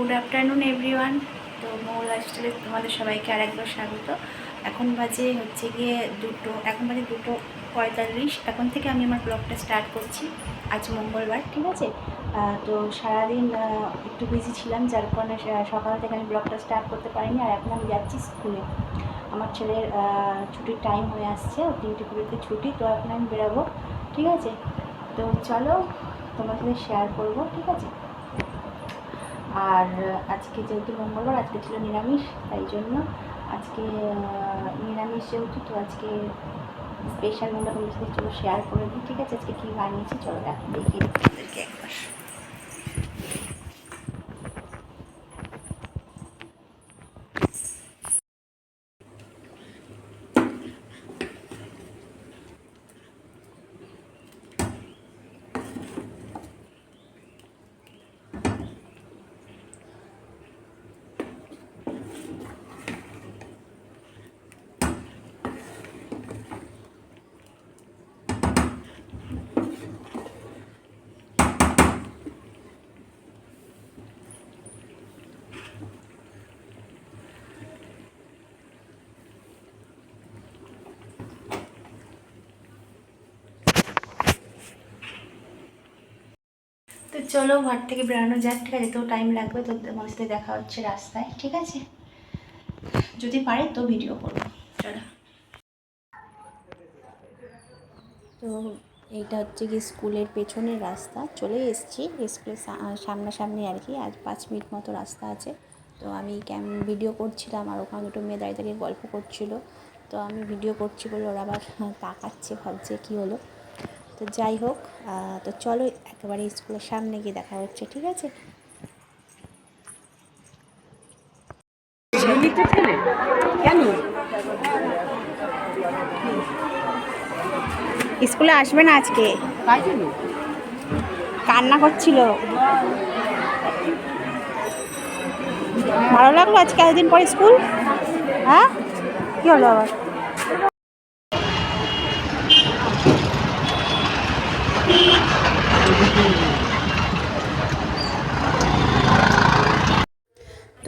Good afternoon everyone তো মৌল লাইফস্টাইলে তোমাদের সবাইকে আর একবার স্বাগত। এখন বাজে হচ্ছে গিয়ে দুটো, এখন বাজে দুটো পঁয়তাল্লিশ। এখন থেকে আমি আমার ব্লগটা স্টার্ট করছি। আজ মঙ্গলবার, ঠিক আছে? তো সারাদিন একটু বিজি ছিলাম, যার কারণে সকাল থেকে আমি ব্লগটা স্টার্ট করতে পারিনি, আর এখন আমি যাচ্ছি স্কুলে আমার ছেলের ছুটির টাইম হয়ে আসছে ডিউটি পুরোতে ছুটি, তো এখন আমি বেরাবো, ঠিক আছে? তো চলো তোমার সাথে শেয়ার করব, ঠিক আছে? আর আজকে যেহেতু মঙ্গলবার, আজকে ছিল নিরামিষ, তাই জন্য আজকে নিরামিষ যেহেতু, তো আজকে স্পেশাল মেলা তোমাদের চলো শেয়ার করে দিই। ঠিক আছে? আজকে কী বানিয়েছি? চলো দেখো, দেখিয়ে দিচ্ছি একবার। তো চলো ঘর থেকে বেরোনো যাক, ঠিক আছে? তো টাইম লাগবে, তো তোমার সাথে দেখা হচ্ছে রাস্তায়, ঠিক আছে? যদি পারে তো ভিডিও করব। চলো। তো এইটা হচ্ছে কি স্কুলের পেছনের রাস্তা চলে এসেছি। স্কুলের সামনাসামনি আর কি, আজ পাঁচ মিনিট মতো রাস্তা আছে। তো আমি ক্যাম ভিডিও করছিলাম আর ওখানে দুটো মেয়ে দাঁড়িয়ে দাঁড়িয়ে গল্প করছিল। তো আমি ভিডিও করছি বলে ওরা আবার তাকাচ্ছে, ভাবছে কী হলো। তো যাই হোক তো চলো একেবারে স্কুলের সামনে গিয়ে দেখা হচ্ছে ঠিক আছে? কেন? স্কুলে আসবে না আজকে। কান্না করছিল। ভালো লাগল আজকে এতদিন পরে স্কুল? হ্যাঁ? কি হলো আবার?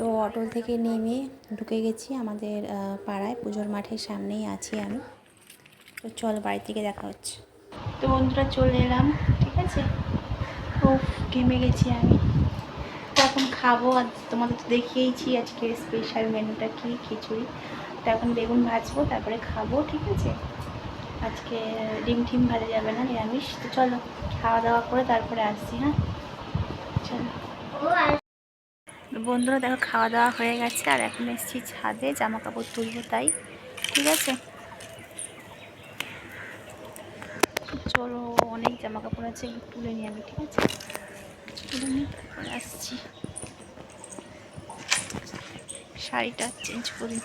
তো অটো থেকে নেমে ঢুকে গেছি আমাদের পাড়ায়। পুজোর মাঠের সামনেই আছি আমি। তো চল বাড়ি থেকে দেখা হচ্ছে। তো বন্ধুরা, চলে এলাম, ঠিক আছে? ও ঘেমে গেছি আমি। তো এখন খাব, আর তোমাদের তো দেখিয়েইছি আজকে স্পেশাল মেনুটা কি, খিচুড়ি। তো এখন বেগুন ভাজবো, তারপরে খাব, ঠিক আছে? আজকে ডিম টিম ভাজা যাবে না, নিরামিষ। তো চলো, খাওয়া দাওয়া করে তারপরে আসছি হ্যাঁ? চলো। বন্ধুরা, দেখো খাওয়া দাওয়া হয়ে গেছে আর এখন এসেছি ছাদে জামা কাপড় তুলবো তাই, ঠিক আছে? চলো, অনেক জামা কাপড় আছে তুলে নিই আমি ঠিক আছে? তুলে নিই তারপরে আসছি। শাড়িটা চেঞ্জ করি।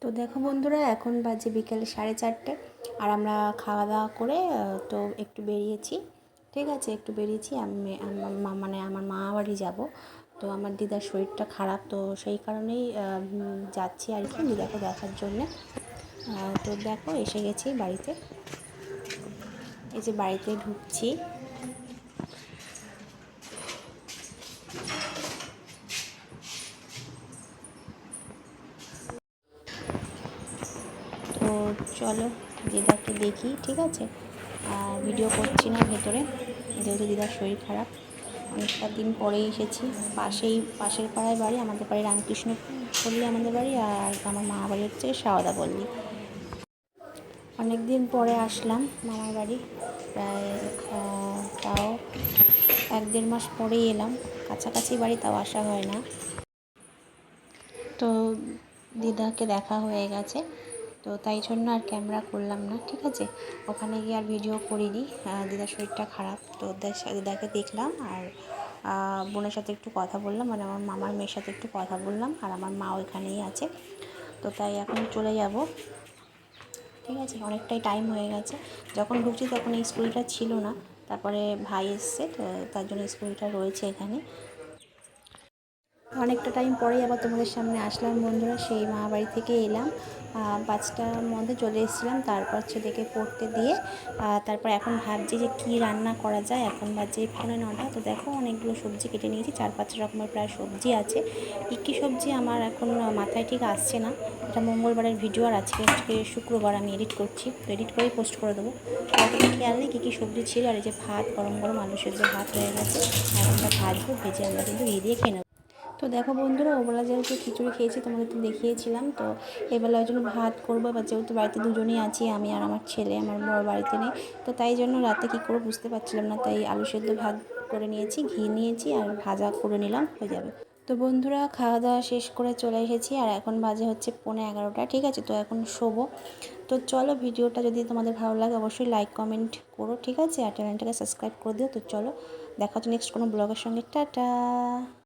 তো দেখো বন্ধুরা, এখন বাজে বিকেলে সাড়ে চারটে আর আমরা খাওয়া দাওয়া করে তো একটু বেরিয়েছি, ঠিক আছে? একটু বেরিয়েছি, আমি মানে আমার মা বাড়ি যাব। তো আমার দিদার শরীরটা খারাপ, তো সেই কারণেই যাচ্ছি আর কি দিদাকে দেখার জন্যে। তো দেখো, এসে গেছি বাড়িতে। এই যে বাড়িতে ঢুকছি। তো চলো, দিদাকে দেখি, ঠিক আছে? ভিডিও করছি না ভেতরে, যেহেতু দিদার শরীর খারাপ। অনেকটা দিন পরেই এসেছি। পাশেই, পাশের পাড়ায় বাড়ি, আমাদের বাড়ি রামকৃষ্ণ পল্লী আমাদের বাড়ি আর আমার মা বাড়ি হচ্ছে সাওদা পল্লী। অনেক দিন পরে আসলাম মামার বাড়ি, প্রায় তাও এক দেড় মাস পরেই এলাম। কাছাকাছি বাড়ি তাও আসা হয় না। তো দিদাকে দেখা হয়ে গেছে। তো তাই জন্য আর ক্যামেরা করলাম না, ঠিক আছে? ওখানে গিয়ে আর ভিডিও করিনি। দিদার শরীরটা খারাপ, তো দিদাকে দেখলাম আর বোনের সাথে একটু কথা বললাম মানে আমার মামার মেয়ের সাথে একটু কথা বললাম আর আমার মা ওইখানেই আছে। তো তাই এখন চলে যাব। ঠিক আছে? অনেকটাই টাইম হয়ে গেছে। যখন ঢুকছি তখন এই স্কুলটা ছিল না, তারপরে ভাই এসছে, তো তার জন্য স্কুলটা রয়েছে এখানে। অনেকটা টাইম পরেই আবার তোমাদের সামনে আসলাম বন্ধুরা। সেই মা বাড়ি থেকে এলাম। পাঁচটার মধ্যে চলে এসেছিলাম। তারপর ছেলেকে পড়তে দিয়ে তারপর এখন ভাবছি যে কী রান্না করা যায়। এখন বাজে পনেরো নটা। তো দেখো অনেকগুলো সবজি কেটে নিয়েছি। চার পাঁচ রকমের প্রায় সবজি আছে। কী কী সবজি আমার এখন মাথায় ঠিক আসছে না। এটা মঙ্গলবারের ভিডিও আর আজকে আজকে শুক্রবার আমি এডিট করছি। তো এডিট করেই পোস্ট করে দেবো। খেয়াল নেই কী কী সবজি ছিল। আর এই যে ভাত, গরম গরম আলু সেদ্ধ ভাত হয়ে গেছে। এখন ভাজবো, ভেজে আমরা কিন্তু দিয়ে খেয়ে নেব। তো দেখো বন্ধুরা, ওবেলা যেহেতু খিচুড়ি খেয়েছি, তোমাদের তো দেখিয়েছিলাম, তো এবেলা ওই জন্য ভাত করব বা যেহেতু বাড়িতে দুজনেই আছি, আমি আর আমার ছেলে, আমার বড় বাড়িতে নেই, তো তাই জন্য রাতে কী করব বুঝতে পারছিলাম না, তাই আলু সেদ্ধ ভাত করে নিয়েছি, ঘি নিয়েছি আর ভাজা করে নিলাম, হয়ে যাবে। তো বন্ধুরা, খাওয়া দাওয়া শেষ করে চলে এসেছি, আর এখন বাজে হচ্ছে পৌনে এগারোটা, ঠিক আছে? তো এখন শোবো। তো চলো ভিডিওটা যদি তোমাদের ভালো লাগে, অবশ্যই লাইক কমেন্ট করো, ঠিক আছে? আর চ্যানেলটাকে সাবস্ক্রাইব করে দিও, তো চলো, দেখা হচ্ছে নেক্সট কোনো ব্লগের সঙ্গে, টাটা!